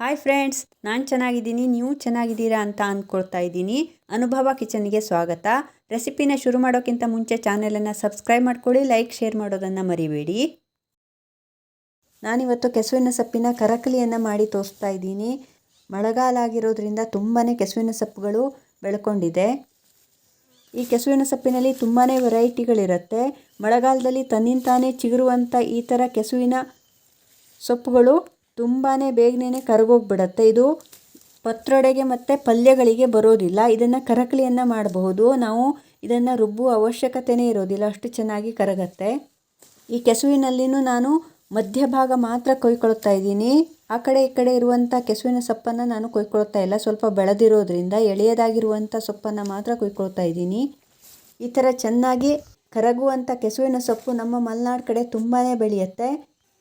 Hi friends ನಾನು ಚೆನ್ನಾಗಿದ್ದೀನಿ, ನೀವು ಚೆನ್ನಾಗಿದ್ದೀರಾ ಅಂತ ಅಂದ್ಕೊಳ್ತಾ ಇದ್ದೀನಿ. ಅನುಭವ ಕಿಚನ್ಗೆ ಸ್ವಾಗತ. ರೆಸಿಪಿನ ಶುರು ಮಾಡೋಕ್ಕಿಂತ ಮುಂಚೆ ಚಾನೆಲನ್ನು ಸಬ್ಸ್ಕ್ರೈಬ್ ಮಾಡ್ಕೊಳ್ಳಿ, ಲೈಕ್, ಶೇರ್ ಮಾಡೋದನ್ನು ಮರಿಬೇಡಿ. ನಾನಿವತ್ತು ಕೆಸುವಿನ ಸೊಪ್ಪಿನ ಕರಕಲಿಯನ್ನು ಮಾಡಿ ತೋರಿಸ್ತಾ ಇದ್ದೀನಿ. ಮಳೆಗಾಲ ಆಗಿರೋದ್ರಿಂದ ತುಂಬಾ ಕೆಸುವಿನ ಸೊಪ್ಪುಗಳು ಬೆಳ್ಕೊಂಡಿದೆ. ಈ ಕೆಸುವಿನ ಸೊಪ್ಪಿನಲ್ಲಿ ತುಂಬಾ ವೆರೈಟಿಗಳಿರುತ್ತೆ. ಮಳೆಗಾಲದಲ್ಲಿ ತನ್ನಿಂತಾನೇ ಚಿಗುರುವಂಥ ಈ ಥರ ಕೆಸುವಿನ ಸೊಪ್ಪುಗಳು ತುಂಬಾ ಬೇಗನೆ ಕರಗೋಗ್ಬಿಡತ್ತೆ. ಇದು ಪತ್ರೊಡೆಗೆ ಮತ್ತು ಪಲ್ಯಗಳಿಗೆ ಬರೋದಿಲ್ಲ. ಇದನ್ನು ಕರಕಲಿಯನ್ನು ಮಾಡಬಹುದು. ನಾವು ಇದನ್ನು ರುಬ್ಬುವ ಅವಶ್ಯಕತೆಯೇ ಇರೋದಿಲ್ಲ. ಅಷ್ಟು ಚೆನ್ನಾಗಿ ಕರಗತ್ತೆ. ಈ ಕೆಸುವಿನಲ್ಲಿನೂ ನಾನು ಮಧ್ಯಭಾಗ ಮಾತ್ರ ಕೊಯ್ಕೊಳ್ತಾ ಇದ್ದೀನಿ. ಆ ಕಡೆ ಈ ಕಡೆ ಇರುವಂಥ ಕೆಸುವಿನ ಸೊಪ್ಪನ್ನು ನಾನು ಕೊಯ್ಕೊಳ್ತಾ ಇಲ್ಲ. ಸ್ವಲ್ಪ ಬೆಳೆದಿರೋದ್ರಿಂದ ಎಳೆಯದಾಗಿರುವಂಥ ಸೊಪ್ಪನ್ನು ಮಾತ್ರ ಕೊಯ್ಕೊಳ್ತಾ ಇದ್ದೀನಿ. ಈ ಥರ ಚೆನ್ನಾಗಿ ಕರಗುವಂಥ ಕೆಸುವಿನ ಸೊಪ್ಪು ನಮ್ಮ ಮಲೆನಾಡು ಕಡೆ ತುಂಬಾ ಬೆಳೆಯುತ್ತೆ.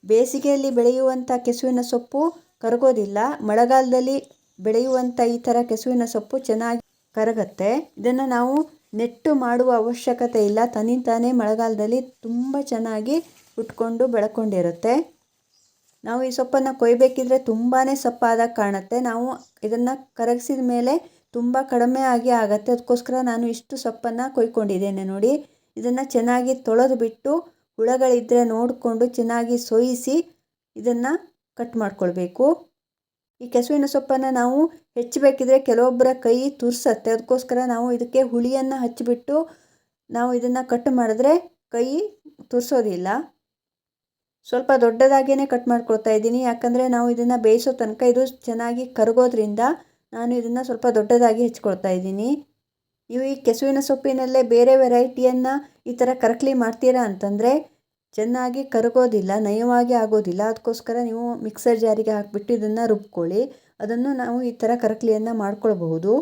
ಬೇಸಿಗೆಯಲ್ಲಿ ಬೆಳೆಯುವಂಥ ಕೆಸುವಿನ ಸೊಪ್ಪು ಕರಗೋದಿಲ್ಲ. ಮಳೆಗಾಲದಲ್ಲಿ ಬೆಳೆಯುವಂಥ ಈ ಥರ ಕೆಸುವಿನ ಸೊಪ್ಪು ಚೆನ್ನಾಗಿ ಕರಗತ್ತೆ. ಇದನ್ನು ನಾವು ನೆಟ್ಟು ಮಾಡುವ ಅವಶ್ಯಕತೆ ಇಲ್ಲ. ತನ್ನಿಂತಾನೇ ಮಳೆಗಾಲದಲ್ಲಿ ತುಂಬ ಚೆನ್ನಾಗಿ ಉಟ್ಕೊಂಡು ಬೆಳ್ಕೊಂಡಿರುತ್ತೆ. ನಾವು ಈ ಸೊಪ್ಪನ್ನು ಕೊಯ್ಬೇಕಿದ್ರೆ ತುಂಬಾ ಸೊಪ್ಪಾದಾಗ ಕಾಣುತ್ತೆ. ನಾವು ಇದನ್ನು ಕರಗಿಸಿದ ಮೇಲೆ ತುಂಬ ಕಡಿಮೆ ಆಗಿ ಆಗುತ್ತೆ. ಅದಕ್ಕೋಸ್ಕರ ನಾನು ಇಷ್ಟು ಸೊಪ್ಪನ್ನು ಕೊಯ್ಕೊಂಡಿದ್ದೇನೆ ನೋಡಿ. ಇದನ್ನು ಚೆನ್ನಾಗಿ ತೊಳೆದು ಬಿಟ್ಟು ಹುಳಗಳಿದ್ದರೆ ನೋಡಿಕೊಂಡು ಚೆನ್ನಾಗಿ ಸೋಯಿಸಿ ಇದನ್ನು ಕಟ್ ಮಾಡ್ಕೊಳ್ಬೇಕು. ಈ ಕೆಸುವಿನ ಸೊಪ್ಪನ್ನು ನಾವು ಹೆಚ್ಚಬೇಕಿದ್ರೆ ಕೆಲವೊಬ್ಬರ ಕೈ ತುರ್ಸತ್ತೆ. ಅದಕ್ಕೋಸ್ಕರ ನಾವು ಇದಕ್ಕೆ ಹುಳಿಯನ್ನು ಹಚ್ಚಿಬಿಟ್ಟು ನಾವು ಇದನ್ನು ಕಟ್ ಮಾಡಿದ್ರೆ ಕೈ ತುರ್ಸೋದಿಲ್ಲ. ಸ್ವಲ್ಪ ದೊಡ್ಡದಾಗಿಯೇ ಕಟ್ ಮಾಡ್ಕೊಳ್ತಾ ಇದ್ದೀನಿ. ಯಾಕಂದರೆ ನಾವು ಇದನ್ನು ಬೇಯಿಸೋ ತನಕ ಇದು ಚೆನ್ನಾಗಿ ಕರಗೋದ್ರಿಂದ ನಾನು ಇದನ್ನು ಸ್ವಲ್ಪ ದೊಡ್ಡದಾಗಿ ಹೆಚ್ಕೊಳ್ತಾ ಇದ್ದೀನಿ. ನೀವು ಈ ಕೆಸುವಿನ ಸೊಪ್ಪಿನಲ್ಲೇ ಬೇರೆ ವೆರೈಟಿಯನ್ನು ಈ ಥರ ಕರಕ್ಲಿ ಮಾಡ್ತೀರಾ ಅಂತಂದರೆ ಚೆನ್ನಾಗಿ ಕರಗೋದಿಲ್ಲ, ನಯವಾಗಿ ಆಗೋದಿಲ್ಲ. ಅದಕ್ಕೋಸ್ಕರ ನೀವು ಮಿಕ್ಸರ್ ಜಾರಿಗೆ ಹಾಕಿಬಿಟ್ಟು ಇದನ್ನು ರುಬ್ಕೊಳ್ಳಿ. ಅದನ್ನು ನಾವು ಈ ಥರ ಕರಕಲಿಯನ್ನು ಮಾಡ್ಕೊಳ್ಬಹುದು.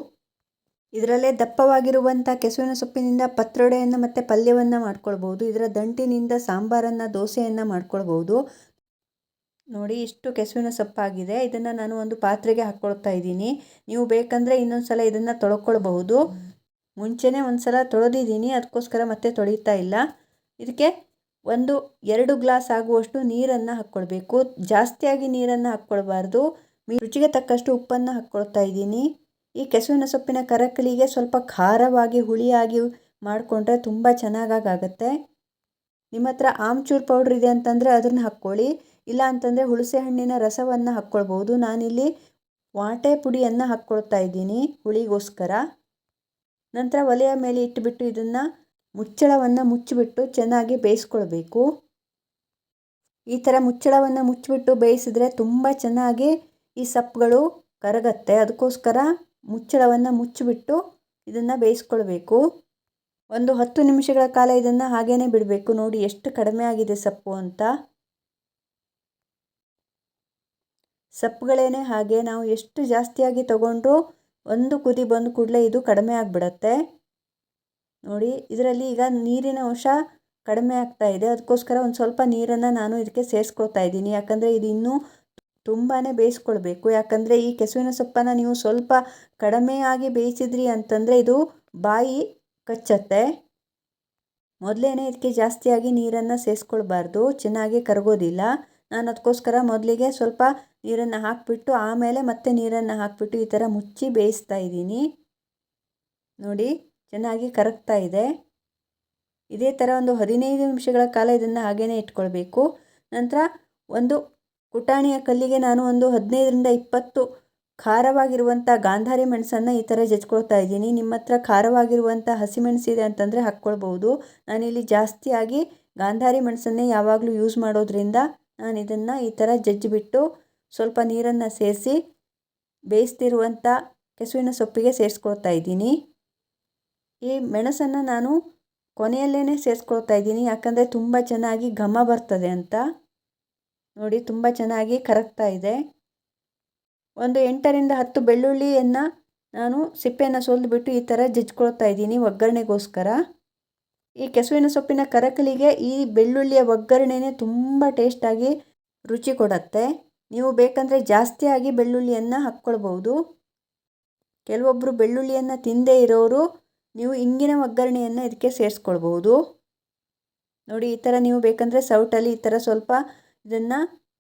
ಇದರಲ್ಲೇ ದಪ್ಪವಾಗಿರುವಂಥ ಕೆಸುವಿನ ಸೊಪ್ಪಿನಿಂದ ಪತ್ರೊಡೆಯನ್ನು ಮತ್ತು ಪಲ್ಯವನ್ನು ಮಾಡ್ಕೊಳ್ಬೋದು ಇದರ ದಂಟಿನಿಂದ ಸಾಂಬಾರನ್ನು, ದೋಸೆಯನ್ನು ಮಾಡ್ಕೊಳ್ಬೋದು ನೋಡಿ, ಇಷ್ಟು ಕೆಸುವಿನ ಸೊಪ್ಪಾಗಿದೆ. ಇದನ್ನು ನಾನು ಒಂದು ಪಾತ್ರೆಗೆ ಹಾಕ್ಕೊಳ್ತಾ ಇದ್ದೀನಿ. ನೀವು ಬೇಕಂದರೆ ಇನ್ನೊಂದು ಸಲ ಇದನ್ನು ತೊಳ್ಕೊಳ್ಬಹುದು. ಮುಂಚೆನೇ ಒಂದು ಸಲ ತೊಳೆದಿದ್ದೀನಿ ಅದಕ್ಕೋಸ್ಕರ ಮತ್ತೆ ತೊಳೀತಾ ಇಲ್ಲ. ಇದಕ್ಕೆ ಒಂದು, ಎರಡು ಗ್ಲಾಸ್ ಆಗುವಷ್ಟು ನೀರನ್ನು ಹಾಕ್ಕೊಳ್ಬೇಕು. ಜಾಸ್ತಿಯಾಗಿ ನೀರನ್ನು ಹಾಕ್ಕೊಳ್ಬಾರ್ದು. ರುಚಿಗೆ ತಕ್ಕಷ್ಟು ಉಪ್ಪನ್ನು ಹಾಕ್ಕೊಳ್ತಾ ಇದ್ದೀನಿ. ಈ ಕೆಸುವಿನ ಸೊಪ್ಪಿನ ಕರಕಲಿಗೆ ಸ್ವಲ್ಪ ಖಾರವಾಗಿ, ಹುಳಿಯಾಗಿ ಮಾಡಿಕೊಂಡ್ರೆ ತುಂಬ ಚೆನ್ನಾಗಾಗತ್ತೆ. ನಿಮ್ಮ ಹತ್ರ ಆಮ್ಚೂರ್ ಪೌಡ್ರ್ ಇದೆ ಅಂತಂದರೆ ಅದನ್ನು ಹಾಕ್ಕೊಳ್ಳಿ. ಇಲ್ಲ ಅಂತಂದರೆ ಹುಳಸೆ ಹಣ್ಣಿನ ರಸವನ್ನು ಹಾಕ್ಕೊಳ್ಬೋದು ನಾನಿಲ್ಲಿ ವಾಟೆ ಪುಡಿಯನ್ನು ಹಾಕ್ಕೊಳ್ತಾ ಇದ್ದೀನಿ ಹುಳಿಗೋಸ್ಕರ. ನಂತರ ಒಲೆಯ ಮೇಲೆ ಇಟ್ಟುಬಿಟ್ಟು ಇದನ್ನು ಮುಚ್ಚಳವನ್ನು ಮುಚ್ಚಿಬಿಟ್ಟು ಚೆನ್ನಾಗಿ ಬೇಯಿಸ್ಕೊಳ್ಬೇಕು. ಈ ಥರ ಮುಚ್ಚಳವನ್ನು ಮುಚ್ಚಿಬಿಟ್ಟು ಬೇಯಿಸಿದ್ರೆ ತುಂಬ ಚೆನ್ನಾಗಿ ಈ ಸೊಪ್ಪುಗಳು ಕರಗತ್ತೆ. ಅದಕ್ಕೋಸ್ಕರ ಮುಚ್ಚಳವನ್ನು ಮುಚ್ಚಿಬಿಟ್ಟು ಇದನ್ನು ಬೇಯಿಸ್ಕೊಳ್ಬೇಕು. ಒಂದು ಹತ್ತು ನಿಮಿಷಗಳ ಕಾಲ ಇದನ್ನು ಹಾಗೇ ಬಿಡಬೇಕು. ನೋಡಿ ಎಷ್ಟು ಕಡಿಮೆ ಆಗಿದೆ ಸೊಪ್ಪು ಅಂತ. ಸೊಪ್ಪುಗಳೇನೆ ಹಾಗೆ ನಾವು ಎಷ್ಟು ಜಾಸ್ತಿಯಾಗಿ ತಗೊಂಡ್ರೂ ಒಂದು ಕುದಿ ಬಂದ ಕೂಡಲೇ ಇದು ಕಡಿಮೆ ಆಗಿಬಿಡತ್ತೆ. ನೋಡಿ, ಇದರಲ್ಲಿ ಈಗ ನೀರಿನ ಅಂಶ ಕಡಿಮೆ ಆಗ್ತಾ ಇದೆ. ಅದಕ್ಕೋಸ್ಕರ ಒಂದು ಸ್ವಲ್ಪ ನೀರನ್ನು ನಾನು ಇದಕ್ಕೆ ಸೇರಿಸ್ಕೊಳ್ತಾ ಇದ್ದೀನಿ. ಯಾಕಂದರೆ ಇದು ಇನ್ನೂ ತುಂಬಾ ಬೇಯಿಸ್ಕೊಳ್ಬೇಕು. ಯಾಕಂದರೆ ಈ ಕೆಸುವಿನ ಸೊಪ್ಪನ್ನು ನೀವು ಸ್ವಲ್ಪ ಕಡಿಮೆಯಾಗಿ ಬೇಯಿಸಿದ್ರಿ ಅಂತಂದರೆ ಇದು ಬಾಯಿ ಕಚ್ಚತ್ತೆ. ಮೊದಲೇ ಇದಕ್ಕೆ ಜಾಸ್ತಿಯಾಗಿ ನೀರನ್ನು ಸೇರಿಸ್ಕೊಳ್ಬಾರ್ದು. ಚೆನ್ನಾಗಿ ಕರಗೋದಿಲ್ಲ. ನಾನು ಅದಕ್ಕೋಸ್ಕರ ಮೊದಲಿಗೆ ಸ್ವಲ್ಪ ನೀರನ್ನು ಹಾಕಿಬಿಟ್ಟು ಆಮೇಲೆ ಮತ್ತೆ ನೀರನ್ನು ಹಾಕಿಬಿಟ್ಟು ಈ ಥರ ಮುಚ್ಚಿ ಬೇಯಿಸ್ತಾ ಇದ್ದೀನಿ. ನೋಡಿ, ಚೆನ್ನಾಗಿ ಕರಗ್ತಾ ಇದೆ. ಇದೇ ಥರ ಒಂದು ಹದಿನೈದು ನಿಮಿಷಗಳ ಕಾಲ ಇದನ್ನು ಹಾಗೇ ಇಟ್ಕೊಳ್ಬೇಕು. ನಂತರ ಒಂದು ಕುಟಾಣಿಯ ಕಲ್ಲಿಗೆ ನಾನು ಒಂದು ಹದಿನೈದರಿಂದ ಇಪ್ಪತ್ತು ಖಾರವಾಗಿರುವಂಥ ಗಾಂಧಾರಿ ಮೆಣಸನ್ನು ಈ ಥರ ಜಜ್ಕೊಳ್ತಾ ಇದ್ದೀನಿ. ನಿಮ್ಮ ಹತ್ರ ಖಾರವಾಗಿರುವಂಥ ಹಸಿಮೆಣಸಿದೆ ಅಂತಂದರೆ ಹಾಕ್ಕೊಳ್ಬೋದು. ನಾನಿಲ್ಲಿ ಜಾಸ್ತಿಯಾಗಿ ಗಾಂಧಾರಿ ಮೆಣಸನ್ನೇ ಯಾವಾಗಲೂ ಯೂಸ್ ಮಾಡೋದ್ರಿಂದ ನಾನು ಇದನ್ನು ಈ ಥರ ಜಜ್ಜಿಬಿಟ್ಟು ಸ್ವಲ್ಪ ನೀರನ್ನು ಸೇರಿಸಿ ಬೇಯಿಸ್ತಿರುವಂಥ ಕೆಸುವಿನ ಸೊಪ್ಪಿಗೆ ಸೇರಿಸ್ಕೊಳ್ತಾ ಇದ್ದೀನಿ. ಈ ಮೆಣಸನ್ನು ನಾನು ಕೊನೆಯಲ್ಲೇ ಸೇರಿಸ್ಕೊಳ್ತಾ ಇದ್ದೀನಿ. ಯಾಕಂದರೆ ತುಂಬ ಚೆನ್ನಾಗಿ ಘಮ ಬರ್ತದೆ ಅಂತ. ನೋಡಿ, ತುಂಬ ಚೆನ್ನಾಗಿ ಕರಗ್ತಾ ಇದೆ. ಒಂದು ಎಂಟರಿಂದ ಹತ್ತು ಬೆಳ್ಳುಳ್ಳಿಯನ್ನು ನಾನು ಸಿಪ್ಪೆಯನ್ನು ಸೋಲ್ದುಬಿಟ್ಟು ಈ ಥರ ಜಜ್ಕೊಳ್ತಾ ಇದ್ದೀನಿ ಒಗ್ಗರಣೆಗೋಸ್ಕರ. ಈ ಕೆಸುವಿನ ಸೊಪ್ಪಿನ ಕರಕಲಿಗೆ ಈ ಬೆಳ್ಳುಳ್ಳಿಯ ಒಗ್ಗರಣೆನೇ ತುಂಬ ಟೇಸ್ಟಾಗಿ ರುಚಿ ಕೊಡತ್ತೆ. ನೀವು ಬೇಕಂದರೆ ಜಾಸ್ತಿಯಾಗಿ ಬೆಳ್ಳುಳ್ಳಿಯನ್ನು ಹಾಕ್ಕೊಳ್ಬೋದು ಕೆಲವೊಬ್ಬರು ಬೆಳ್ಳುಳ್ಳಿಯನ್ನು ತಿಂದೇ ಇರೋರು ನೀವು ಇಂಗಿನ ಒಗ್ಗರಣೆಯನ್ನು ಇದಕ್ಕೆ ಸೇರಿಸ್ಕೊಳ್ಬೋದು ನೋಡಿ, ಈ ಥರ ನೀವು ಬೇಕಂದರೆ ಸೌಟಲ್ಲಿ ಈ ಥರ ಸ್ವಲ್ಪ ಇದನ್ನು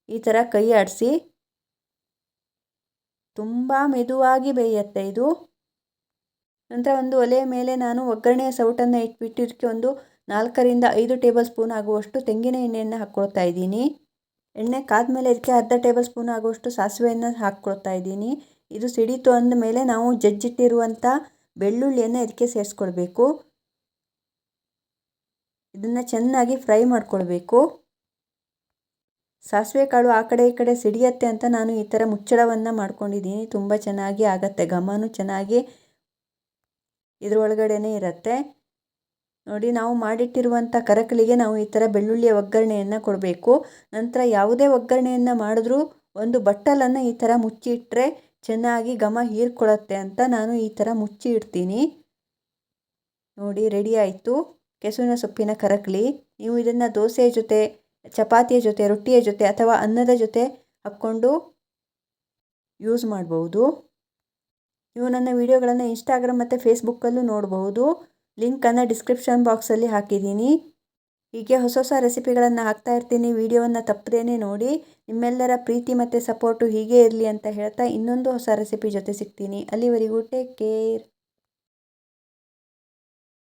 ಈ ಥರ ಕೈ ಆಡಿಸಿ ತುಂಬ ಮೆದುವಾಗಿ ಬೇಯತ್ತೆ ಇದು. ನಂತರ ಒಂದು ಒಲೆಯ ಮೇಲೆ ನಾನು ಒಗ್ಗರಣೆಯ ಸೌಟನ್ನು ಇಟ್ಬಿಟ್ಟು ಇದಕ್ಕೆ ಒಂದು ನಾಲ್ಕರಿಂದ ಐದು ಟೇಬಲ್ ಸ್ಪೂನ್ ಆಗುವಷ್ಟು ತೆಂಗಿನ ಎಣ್ಣೆಯನ್ನು ಹಾಕ್ಕೊಳ್ತಾ ಇದ್ದೀನಿ. ಎಣ್ಣೆ ಕಾದ್ಮೇಲೆ ಇದಕ್ಕೆ ಅರ್ಧ ಟೇಬಲ್ ಸ್ಪೂನ್ ಆಗುವಷ್ಟು ಸಾಸಿವೆಯನ್ನು ಹಾಕ್ಕೊಳ್ತಾ ಇದ್ದೀನಿ. ಇದು ಸಿಡಿತು ಅಂದಮೇಲೆ ನಾವು ಜಜ್ಜಿಟ್ಟಿರುವಂಥ ಬೆಳ್ಳುಳ್ಳಿಯನ್ನು ಇದಕ್ಕೆ ಸೇರಿಸ್ಕೊಳ್ಬೇಕು. ಇದನ್ನು ಚೆನ್ನಾಗಿ ಫ್ರೈ ಮಾಡಿಕೊಳ್ಬೇಕು. ಸಾಸಿವೆ ಕಾಳು ಆ ಕಡೆ ಈ ಕಡೆ ಸಿಡಿಯತ್ತೆ ಅಂತ ನಾನು ಈ ಥರ ಮುಚ್ಚಳವನ್ನು ಮಾಡ್ಕೊಂಡಿದ್ದೀನಿ. ತುಂಬ ಚೆನ್ನಾಗಿ ಆಗುತ್ತೆ. ಘಮನೂ ಚೆನ್ನಾಗಿ ಇದರೊಳಗಡೆನೇ ಇರುತ್ತೆ. ನೋಡಿ, ನಾವು ಮಾಡಿಟ್ಟಿರುವಂಥ ಕರಕಲಿಗೆ ನಾವು ಈ ಥರ ಬೆಳ್ಳುಳ್ಳಿಯ ಒಗ್ಗರಣೆಯನ್ನು ಕೊಡಬೇಕು. ನಂತರ ಯಾವುದೇ ಒಗ್ಗರಣೆಯನ್ನು ಮಾಡಿದ್ರೂ ಒಂದು ಬಟ್ಟಲನ್ನು ಈ ಥರ ಮುಚ್ಚಿಟ್ಟರೆ ಚೆನ್ನಾಗಿ ಘಮ ಹೀರ್ಕೊಳ್ಳುತ್ತೆ ಅಂತ ನಾನು ಈ ಥರ ಮುಚ್ಚಿ ಇಡ್ತೀನಿ ನೋಡಿ, ರೆಡಿ ಆಯಿತು. ಕೆಸುವಿನ ಸೊಪ್ಪಿನ ಕರಕಲಿ ನೀವು ಇದನ್ನು ದೋಸೆಯ ಜೊತೆ, ಚಪಾತಿಯ ಜೊತೆ, ರೊಟ್ಟಿಯ ಜೊತೆ ಅಥವಾ ಅನ್ನದ ಜೊತೆ ಹಾಕ್ಕೊಂಡು ಯೂಸ್ ಮಾಡ್ಬೋದು. ನೀವು ನನ್ನ ವೀಡಿಯೋಗಳನ್ನು ಇನ್ಸ್ಟಾಗ್ರಾಮ್ ಮತ್ತು ಫೇಸ್ಬುಕ್ಕಲ್ಲೂ ನೋಡಬಹುದು ಲಿಂಕನ್ನು ಡಿಸ್ಕ್ರಿಪ್ಷನ್ ಬಾಕ್ಸಲ್ಲಿ ಹಾಕಿದ್ದೀನಿ. ಹೀಗೆ ಹೊಸ ಹೊಸ ರೆಸಿಪಿಗಳನ್ನು ಹಾಕ್ತಾ ಇರ್ತೀನಿ. ವಿಡಿಯೋವನ್ನು ತಪ್ಪದೇ ನೋಡಿ. ನಿಮ್ಮೆಲ್ಲರ ಪ್ರೀತಿ ಮತ್ತು ಸಪೋರ್ಟು ಹೀಗೆ ಇರಲಿ ಅಂತ ಹೇಳ್ತಾ ಇನ್ನೊಂದು ಹೊಸ ರೆಸಿಪಿ ಜೊತೆ ಸಿಗ್ತೀನಿ. ಅಲ್ಲಿವರೆಗೂ ಟೇಕ್ ಕೇರ್